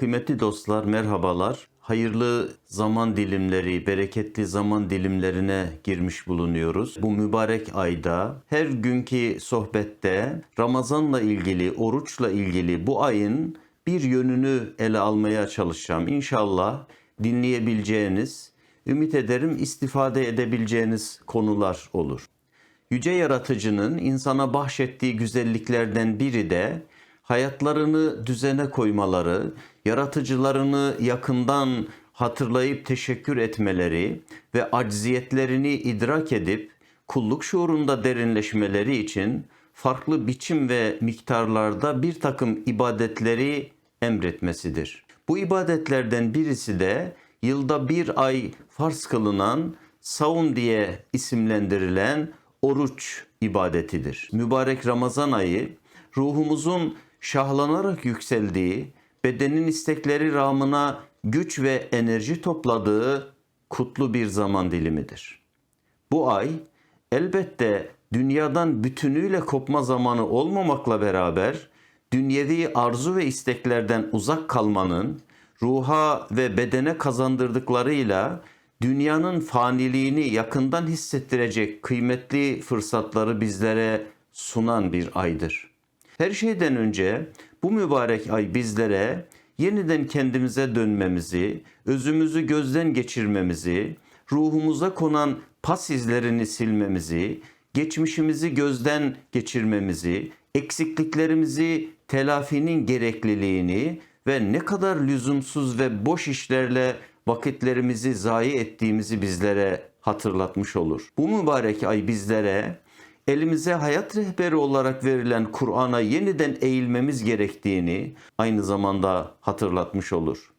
Kıymetli dostlar merhabalar. Hayırlı zaman dilimleri, bereketli zaman dilimlerine girmiş bulunuyoruz. Bu mübarek ayda her günkü sohbette Ramazanla ilgili, oruçla ilgili bu ayın bir yönünü ele almaya çalışacağım. İnşallah dinleyebileceğiniz, ümit ederim istifade edebileceğiniz konular olur. Yüce Yaratıcı'nın insana bahşettiği güzelliklerden biri de hayatlarını düzene koymaları, yaratıcılarını yakından hatırlayıp teşekkür etmeleri ve acziyetlerini idrak edip kulluk şuurunda derinleşmeleri için farklı biçim ve miktarlarda bir takım ibadetleri emretmesidir. Bu ibadetlerden birisi de yılda bir ay farz kılınan savun diye isimlendirilen oruç ibadetidir. Mübarek Ramazan ayı ruhumuzun şahlanarak yükseldiği, bedenin istekleri rağmına güç ve enerji topladığı kutlu bir zaman dilimidir. Bu ay elbette dünyadan bütünüyle kopma zamanı olmamakla beraber dünyevi arzu ve isteklerden uzak kalmanın ruha ve bedene kazandırdıklarıyla dünyanın faniliğini yakından hissettirecek kıymetli fırsatları bizlere sunan bir aydır. Her şeyden önce bu mübarek ay bizlere yeniden kendimize dönmemizi, özümüzü gözden geçirmemizi, ruhumuza konan pas izlerini silmemizi, geçmişimizi gözden geçirmemizi, eksikliklerimizi telafinin gerekliliğini ve ne kadar lüzumsuz ve boş işlerle vakitlerimizi zayi ettiğimizi bizlere hatırlatmış olur. Bu mübarek ay bizlere elimize hayat rehberi olarak verilen Kur'an'a yeniden eğilmemiz gerektiğini aynı zamanda hatırlatmış olur.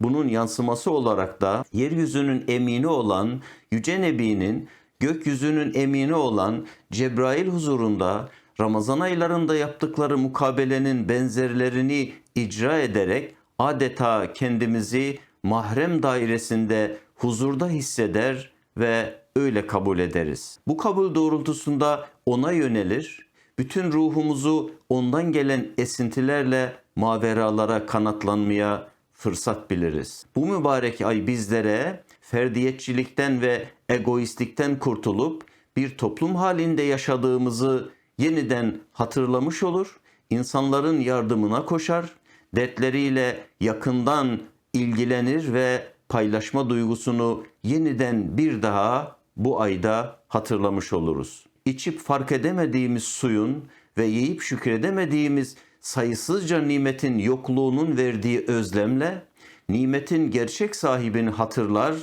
Bunun yansıması olarak da yeryüzünün emini olan Yüce Nebi'nin gökyüzünün emini olan Cebrail huzurunda Ramazan aylarında yaptıkları mukabelenin benzerlerini icra ederek adeta kendimizi mahrem dairesinde huzurda hisseder ve öyle kabul ederiz. Bu kabul doğrultusunda ona yönelir, bütün ruhumuzu ondan gelen esintilerle maveralara kanatlanmaya fırsat biliriz. Bu mübarek ay bizlere ferdiyetçilikten ve egoistlikten kurtulup bir toplum halinde yaşadığımızı yeniden hatırlamış olur, insanların yardımına koşar, dertleriyle yakından ilgilenir ve paylaşma duygusunu yeniden bir daha bu ayda hatırlamış oluruz. İçip fark edemediğimiz suyun ve yiyip şükredemediğimiz sayısızca nimetin yokluğunun verdiği özlemle nimetin gerçek sahibini hatırlar,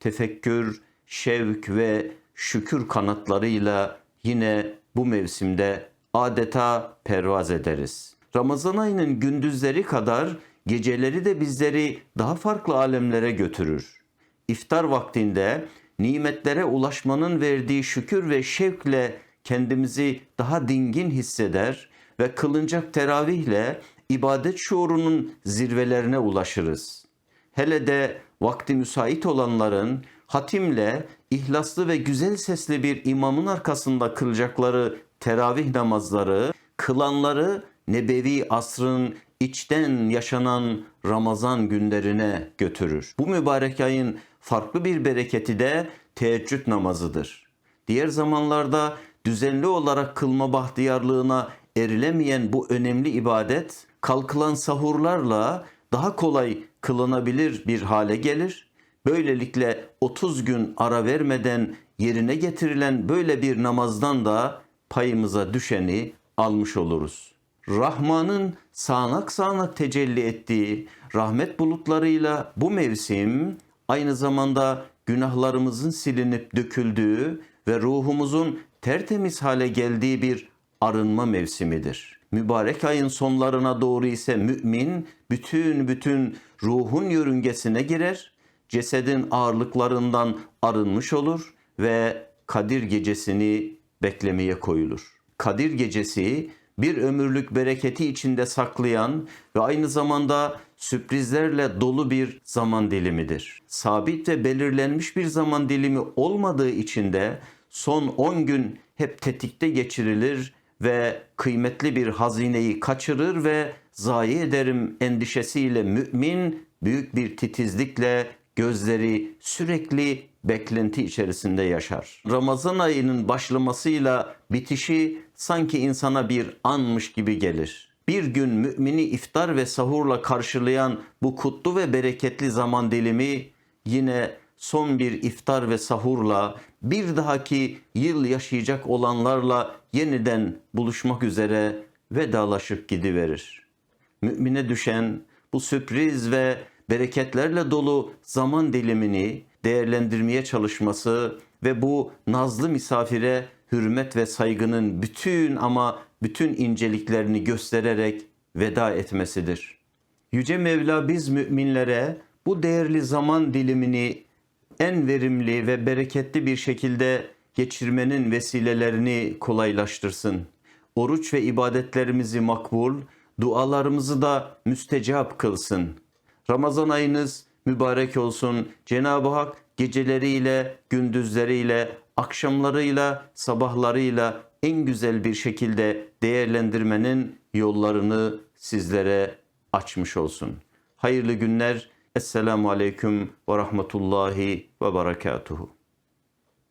tefekkür, şevk ve şükür kanatlarıyla yine bu mevsimde adeta pervaz ederiz. Ramazan ayının gündüzleri kadar geceleri de bizleri daha farklı alemlere götürür. İftar vaktinde nimetlere ulaşmanın verdiği şükür ve şevkle kendimizi daha dingin hisseder ve kılınacak teravihle ibadet şuurunun zirvelerine ulaşırız. Hele de vakti müsait olanların hatimle ihlaslı ve güzel sesli bir imamın arkasında kılacakları teravih namazları, kılanları nebevi asrın içten yaşanan Ramazan günlerine götürür. Bu mübarek ayın farklı bir bereketi de teheccüd namazıdır. Diğer zamanlarda düzenli olarak kılma bahtiyarlığına erilemeyen bu önemli ibadet kalkılan sahurlarla daha kolay kılınabilir bir hale gelir. Böylelikle 30 gün ara vermeden yerine getirilen böyle bir namazdan da payımıza düşeni almış oluruz. Rahman'ın sağanak sağanak tecelli ettiği rahmet bulutlarıyla bu mevsim aynı zamanda günahlarımızın silinip döküldüğü ve ruhumuzun tertemiz hale geldiği bir arınma mevsimidir. Mübarek ayın sonlarına doğru ise mümin bütün bütün ruhun yörüngesine girer, cesedin ağırlıklarından arınmış olur ve Kadir gecesini beklemeye koyulur. Kadir gecesi bir ömürlük bereketi içinde saklayan ve aynı zamanda sürprizlerle dolu bir zaman dilimidir. Sabit ve belirlenmiş bir zaman dilimi olmadığı için de son 10 gün hep tetikte geçirilir ve kıymetli bir hazineyi kaçırır ve zayi ederim endişesiyle mümin büyük bir titizlikle gözleri sürekli beklenti içerisinde yaşar. Ramazan ayının başlamasıyla bitişi sanki insana bir anmış gibi gelir. Bir gün mümini iftar ve sahurla karşılayan bu kutlu ve bereketli zaman dilimi yine son bir iftar ve sahurla bir dahaki yıl yaşayacak olanlarla yeniden buluşmak üzere vedalaşıp gidiverir. Mümine düşen bu sürpriz ve bereketlerle dolu zaman dilimini değerlendirmeye çalışması ve bu nazlı misafire hürmet ve saygının bütün ama bütün inceliklerini göstererek veda etmesidir. Yüce Mevla biz müminlere bu değerli zaman dilimini en verimli ve bereketli bir şekilde geçirmenin vesilelerini kolaylaştırsın. Oruç ve ibadetlerimizi makbul, dualarımızı da müstecap kılsın. Ramazan ayınız mübarek olsun. Cenab-ı Hak geceleriyle, gündüzleriyle, akşamlarıyla, sabahlarıyla en güzel bir şekilde değerlendirmenin yollarını sizlere açmış olsun. Hayırlı günler. Esselamu Aleyküm ve Rahmetullahi ve Berekatuhu.